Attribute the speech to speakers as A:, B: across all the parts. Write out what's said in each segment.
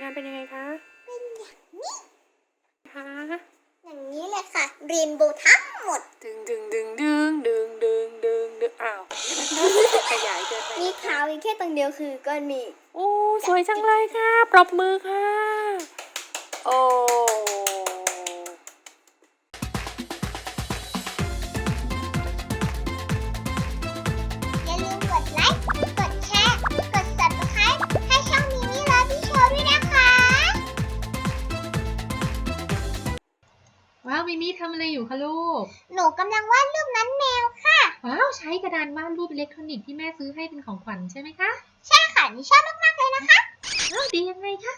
A: งานเป็นยังไงคะ เ
B: ป็นอย่างนี้
A: คะ
B: อย่างนี้เลยค่ะเรนโบว์ทั้งหมด
A: ดึงดึงดึงดึงดึงดึงดึงดึงอ้าวขยายเกินไปมีขาว
C: อีกแค่ตรงเดียวคือก้อนเมฆ
A: โอ้สวยจังเลยค่ะ ปรบมือค่ะ โอ้
D: มิมี่ทำอะไรอยู่คะลูก
B: หนูกำลังวาดรูปนั้นแมวค่ะ
D: ว้าวใช้กระดานวาดรูปอิเล็กทรอนิกส์ที่แม่ซื้อให้เป็นของขวัญใช่ไหมคะ
B: ใช่ค่ะนี่ชอบมากๆเลยนะคะ
D: ว้าวดียังไงคะ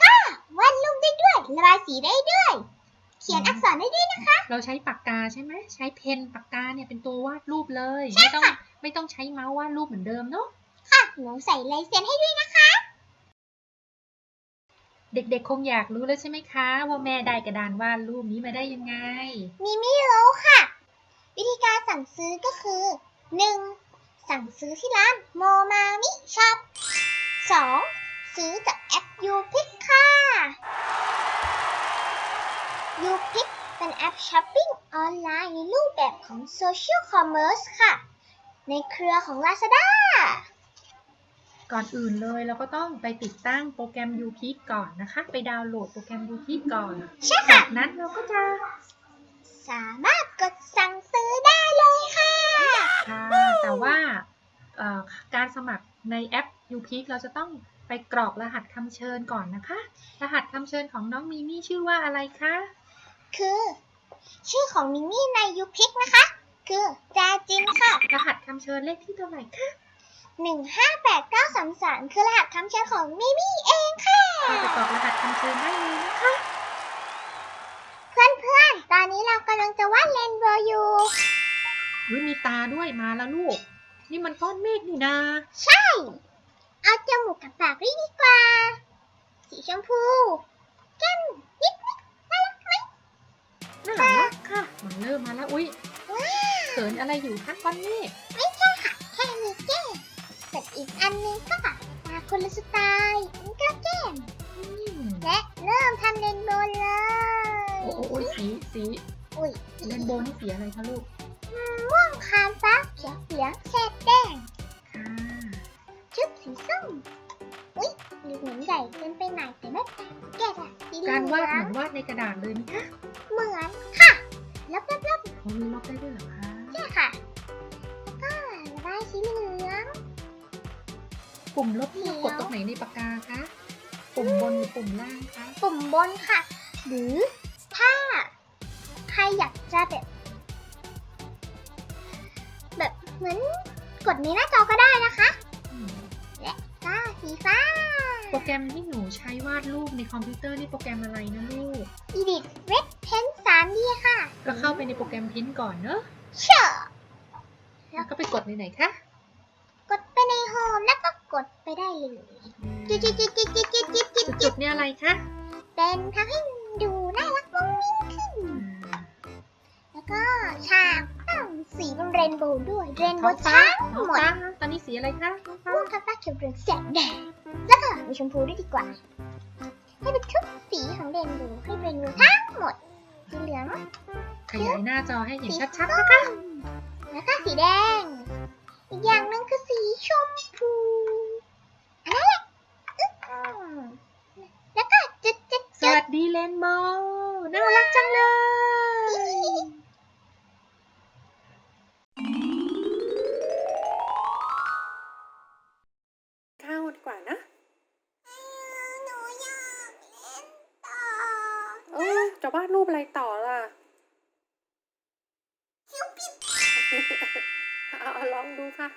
B: ก็วาดรูปได้ด้วยระบายสีได้ด้วย เขียนอักษรได้ด้วยนะคะ
D: เราใช้ปากกาใช่ไหมใช้เพนปากกาเนี่ยเป็นตัววาดรูปเลย ไม่ต้องไม่ต้องใช้เมาส์วาดรูปเหมือนเดิมเนาะ
B: ค่ะ หนูใส่ลายเซ็นให้ด้วยนะคะ
D: เด็กๆ คงอยากรู้แล้วใช่ไหมคะ ว่าแม่ได้กระดานวาดรูปนี้มาได้ยังไง
B: มิมี่รู้ค่ะ วิธีการสั่งซื้อก็คือ 1. สั่งซื้อที่ร้านโมมามิช็อป 2. ซื้อจากแอป u p i c ค่ะ u p i c เป็นแอปช้อปปิ้งออนไลน์ในรูปแบบของ Social Commerce ค่ะ ในเครือของ Lazada
D: ก่อนอื่นเลยเราก็ต้องไปติดตั้งโปรแกรม u p i ก่อนนะคะ ไปดาวน์โหลดโปรแกรม u p i ก่อน
B: ใช่ค่ะจาก
D: นั้นเราก็จะ
B: สามารถกดสั่งซื้อได้เลยค่ะ
D: ค่ะแต่ว่าเอ่อการสมัครในแอป u p i เราจะต้องไปกรอกรหัสคำเชิญก่อนนะคะ รหัสคำเชิญของน้องมีมี่ชื่อว่าอะไรคะ
B: คือ ชื่อของมิมี่ใน u p i c นะคะ คือแจจินค่ะ
D: รหัสคำเชิญเลขที่เท่าไหร่คะ
B: หนึ่งห้าแปดเก้าสามสามคือรหัสคำเชิญของมิมี่เองค่ะเข้าไปกร
D: อกรหัสคำเชิญได้เลยนะคะ
B: เพื่อนเพื่อนๆ ตอนนี้เรากำลังจะวาดเรนโบว์อยู่
D: วิมีตาด้วยมาแล้วลูก นี่มันก้อนเมฆนี่นา
B: ใช่ เอาจมูกกับปากด้วยดีกว่า สีชมพูแก้มนิดนิดน่ารักไหม
D: น่ารักค่ะ มันเริ่มมาแล้ว อุ้ย
B: ว้าเขิ
D: นอะไรอยู่คะก้อนเมฆ
B: ไม่ แต่อีกอันนึงก็ตาคนละสไตล์อันนก็แก้ม
D: อืมแ
B: ละเริ่มทำเรนโบว์เลย โอ้โอ้โอ้ย
D: สีสี
B: อุ้ยเรนโบว์น
D: ี่สีอะไรคะลูก
B: ม่วงคามฟ้าเขียวเหลืองแสดแดง
D: ค่ะ
B: ชุดสีส้มอุ๊ยหรือเหมือนใหญ่เกินไปหน่อยแต่ไม่เป็นไรแกะละสีเหลืกาองรวาดเหมือน
D: วาดในกระดาษเลยไหมคะ
B: เหมือนค่ะแล้วแล้วแล้วเ
D: ขามีลบได้ด้วยเหรอคะเนี่
B: ยค่ะ
D: ปุ่มลบนี่เรากดตรงไหนในปากกาคะ ปุ่มบนหรือปุ่มล่างคะ
B: ปุ่มบนค่ะ หรือถ้าใครอยากจะแบบ แบบเหมือนกดในหน้าจอก็ได้นะคะ
D: อืม
B: และก็สีฟ้า โปรแ
D: กรมที่หนูใช้วาดรูปในคอมพิวเตอร์นี่โปรแกรมอะไรนะลูก
B: Edit Red Pen 3D ค่ะ ก็เข้าไปในโปรแกร
D: มพินก่อนเนอะ
B: เชื่อแล้ว
D: ก็ไปกดในไหนคะ
B: กดไปในโฮมแล้วก็กด ได้เลย
D: จิ๊ดจิ๊ดจิ๊
B: ดจิ๊ดจิ๊ดจิ๊ดจิ๊ดจิ๊ดจุด
D: ๆเนี่ยอะไรคะ
B: เป็นทำให้ดูน่ารักมุ้งมิ้งขึ้น แล้วก็ฉากต้องสีเป็นเรนโบว์ด้วย เรนโบท้องว์ฟ้าทั้งหมด
D: ตอนนี้สีอะไรคะท้องฟ้าม่วง
B: ทับฟ้าเขียวเหลืองแสงแดงแล้วก็มีชมพูด้วยดีกว่า ให้เป็นทุกสีของเรนโบว์ให้เรนโบว์ทั้งหมดสีเหลือง
D: ขยายหน้าจอให้เห็นสีชัดๆนะคะ
B: แล้วก็สีแดง อีกอย่างหนึงคือสีชมพูอันนั้นแหละอึ๊กอืมแล้วก็จุดจุด ส จุด วั
D: สดีเร นโบว์น่ารักจังเลย
A: ข้าวดีกว่านะ
B: หนูอยากเล่นต่อเออ
A: จะวาดรูปอะไรต่อล่ะ
B: คิวปิด
A: เอาเอาลองดูค่ะ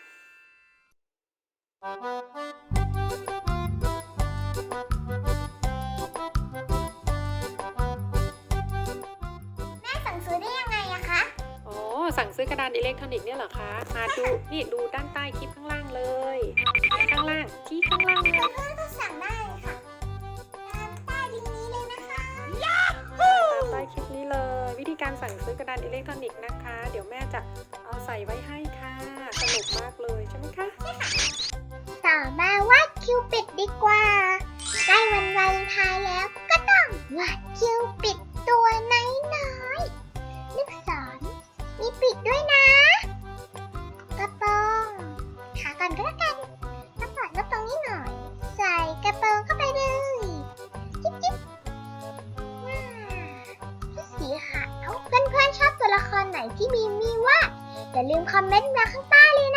A: สั่งซื้อกระดานอิเล็กทรอนิกส์เนี่ยเหรอคะมาดูนี่ดูด้านใต้คลิปข้างล่างเลย ข้างล่างที่ข้างล่างเล
B: เพื่ยอนๆก็สั่งได้ค่ะตามใต้คลิปนี้เลยนะคะตามใต้
A: คลิปนี้เลย วิธีการสั่งซื้อกระดานอิเล็กทรอนิกส์นะคะ เดี๋ยวแม่จะเอาใส่ไว้ให้ค่ะสนุกมากเลยใช่ไหมคะ
B: ต่อมาวาดคิวปิดดีกว่าใกล้วันวาเลนไทน์แล้วก็ต้องวาดคิวปิดตัวน้อยนึก ปิดด้วยนะ กระโปรงขาก่อนก็แล้วกันมาปอยระโปรงนี้หน่อย ใส่กระโปรงเข้าไปเลยจิ๊บจิ๊บว้าสีขาวเพื่อนๆชอบตัวละครไหนที่มีมีว่าอย่าลืมคอมเมนต์มาข้างใต้เลยนะ